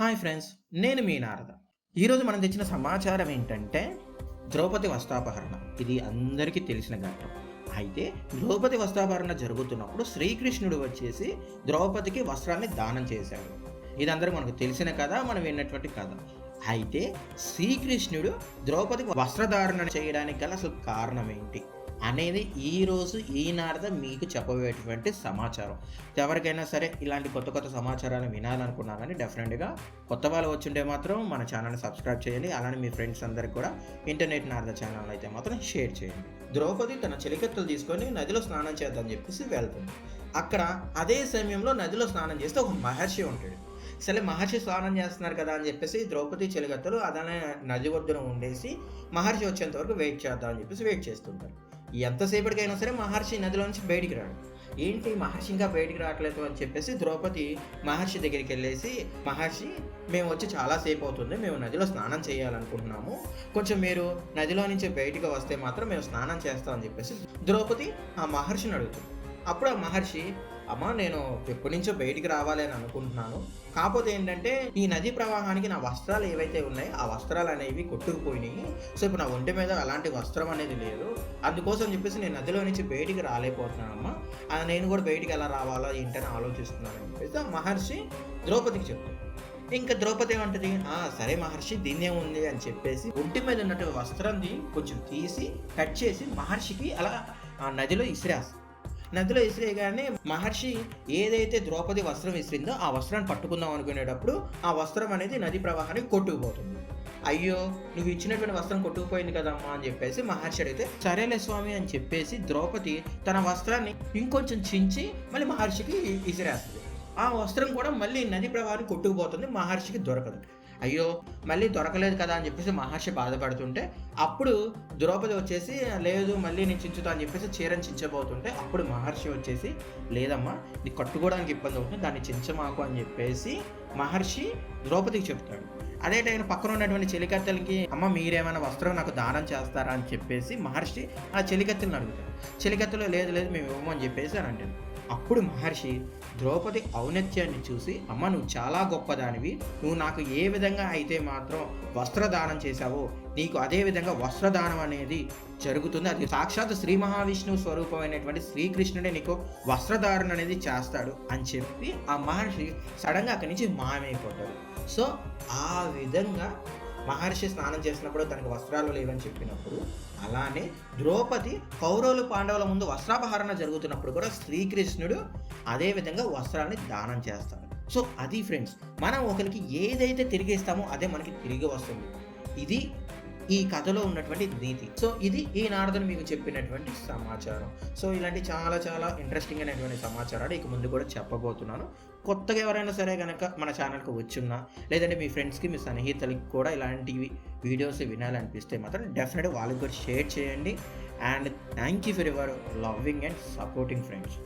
Hi friends నేను మీ నారద. ఈరోజు మనం తెచ్చిన సమాచారం ఏంటంటే ద్రౌపది వస్త్రాపహరణ. ఇది అందరికీ తెలిసిన ఘట్టం. అయితే ద్రౌపది వస్త్రాపహరణ జరుగుతున్నప్పుడు శ్రీకృష్ణుడు వచ్చేసి ద్రౌపదికి వస్త్రాన్ని దానం చేశాడు. ఇది అందరికీ మనకు తెలిసిన కథ మనం విన్నటువంటి కథ. అయితే శ్రీకృష్ణుడు ద్రౌపదికి వస్త్రధారణ చేయడానికి గల అసలు కారణం ఏంటి? అనేది ఈరోజు ఈ మీకు చెప్పబోయేటువంటి సమాచారం. ఎవరికైనా సరే ఇలాంటి కొత్త కొత్త సమాచారాన్ని వినాలనుకున్నారని డెఫినెట్గా కొత్త వాళ్ళు వచ్చింటే మాత్రం మన ఛానల్ని సబ్స్క్రైబ్ చేయండి. అలానే మీ ఫ్రెండ్స్ అందరికి కూడా ఇంటర్నెట్ నారద ఛానల్ అయితే మాత్రం షేర్ చేయండి. ద్రౌపది తన చెలికత్తులు తీసుకొని నదిలో స్నానం చేద్దామని చెప్పేసి వెళ్తుంది. అక్కడ అదే సమయంలో నదిలో స్నానం చేస్తే ఒక మహర్షి ఉంటాడు. సరే మహర్షి స్నానం చేస్తున్నారు కదా అని చెప్పేసి ద్రౌపది చెలికత్తలు అదనే నది ఒడ్డున ఉండేసి మహర్షి వచ్చేంత వరకు వెయిట్ చేద్దాం అని చెప్పేసి వెయిట్ చేస్తుంటారు. ఎంతసేపటికైనా సరే మహర్షి నదిలో నుంచి బయటికి రాడు. ఏంటి మహర్షి ఇంకా బయటికి రావట్లేదు అని చెప్పేసి ద్రౌపది మహర్షి దగ్గరికి వెళ్ళేసి మహర్షి మేము వచ్చి చాలాసేపు అవుతుంది మేము నదిలో స్నానం చేయాలనుకుంటున్నాము. కొంచెం మీరు నదిలో నుంచి బయటకు వస్తే మాత్రం మేము స్నానం చేస్తామని చెప్పేసి ద్రౌపది ఆ మహర్షిని అడుగుతుంది అప్పుడు ఆ మహర్షి అమ్మ నేను ఎప్పటి నుంచో బయటికి రావాలి అని అనుకుంటున్నాను. కాకపోతే ఏంటంటే ఈ నదీ ప్రవాహానికి నా వస్త్రాలు ఏవైతే ఉన్నాయో ఆ వస్త్రాలు అనేవి కొట్టుకుపోయినాయి. సో ఇప్పుడు నా ఒంటి మీద అలాంటి వస్త్రం అనేది లేదు. అందుకోసం చెప్పేసి నేను నదిలో నుంచి బయటికి రాలేకపోతున్నానమ్మా అది నేను కూడా బయటికి ఎలా రావాలో ఏంటని ఆలోచిస్తున్నాను అని చెప్పేసి ఆ మహర్షి ద్రౌపదికి చెప్తాను ఇంకా ద్రౌపది ఏమంటది? ఆ సరే మహర్షి దీన్నే ఉంది అని చెప్పేసి ఒంటి మీద ఉన్నటువంటి వస్త్రాన్ని కొంచెం తీసి కట్ చేసి మహర్షికి అలా ఆ నదిలో ఇసిరేస్తుంది నదిలో విసిరేయగానే మహర్షి ఏదైతే ద్రౌపది వస్త్రం విసిరిందో ఆ వస్త్రాన్ని పట్టుకుందాం అనుకునేటప్పుడు ఆ వస్త్రం అనేది నది ప్రవాహానికి కొట్టుకుపోతుంది. అయ్యో నువ్వు ఇచ్చినటువంటి వస్త్రం కొట్టుకుపోయింది కదమ్మా అని చెప్పేసి మహర్షి అడిగితే సరేలే స్వామి అని చెప్పేసి ద్రౌపది తన వస్త్రాన్ని ఇంకొంచెం చించి మళ్ళీ మహర్షికి ఇసిరేస్తుంది. ఆ వస్త్రం కూడా మళ్ళీ నది ప్రవాహానికి కొట్టుకుపోతుంది మహర్షికి దొరకదు. అయ్యో మళ్ళీ దొరకలేదు కదా అని చెప్పేసి మహర్షి బాధపడుతుంటే అప్పుడు ద్రౌపది వచ్చేసి లేదు మళ్ళీ నేను చించుతా అని చెప్పేసి చీరని చించబోతుంటే అప్పుడు మహర్షి వచ్చేసి లేదమ్మా ఇది కట్టుకోవడానికి ఇబ్బంది అవుతుంది దాన్ని చించమాకు అని చెప్పేసి మహర్షి ద్రౌపదికి చెప్తాడు. అదే టైం పక్కన ఉన్నటువంటి చెలికత్తెలకి అమ్మ మీరేమైనా వస్త్రం నాకు దానం చేస్తారా? అని చెప్పేసి మహర్షి ఆ చెలికత్తెలను అడుగుతాడు. చెలికత్తెలు లేదు లేదు మేము ఇవ్వమని అని చెప్పేసి అని అంటాడు. అప్పుడు మహర్షి ద్రౌపది ఔన్నత్యాన్ని చూసి అమ్మ నువ్వు చాలా గొప్పదానివి. నువ్వు నాకు ఏ విధంగా అయితే మాత్రం వస్త్రదానం చేశావో నీకు అదే విధంగా వస్త్రదానం అనేది జరుగుతుంది. అది సాక్షాత్ శ్రీ మహావిష్ణువు స్వరూపమైనటువంటి శ్రీకృష్ణుడే నీకు వస్త్రధారణ అనేది చేస్తాడు అని చెప్పి ఆ మహర్షి సడన్గా అక్కడి నుంచి మాయమైపోతాడు. సో ఆ విధంగా మహర్షి స్నానం చేసినప్పుడు తనకు వస్త్రాలు లేవని చెప్పినప్పుడు అలానే ద్రౌపది కౌరవులు పాండవుల ముందు వస్త్రాపహరణ జరుగుతున్నప్పుడు కూడా శ్రీకృష్ణుడు అదే విధంగా వస్త్రాన్ని దానం చేస్తాడు. సో అది ఫ్రెండ్స్ మనం ఒకరికి ఏదైతే తిరిగి ఇస్తామో అదే మనకి తిరిగి వస్తుంది. ఇది ఈ కథలో ఉన్నటువంటి నీతి. సో ఇది ఈ నారదుని మీకు చెప్పినటువంటి సమాచారం. సో ఇలాంటి చాలా చాలా ఇంట్రెస్టింగ్ అయినటువంటి సమాచారాలు ఇక ముందు కూడా చెప్పబోతున్నాను. కొత్తగా ఎవరైనా సరే కనుక మన ఛానల్కి వచ్చిన్నా లేదంటే మీ ఫ్రెండ్స్కి మీ సన్నిహితులకి కూడా ఇలాంటివి వీడియోస్ వినాలనిపిస్తే మాత్రం డెఫినెట్గా వాళ్ళకి కూడా షేర్ చేయండి. And thank you for your loving and supporting friends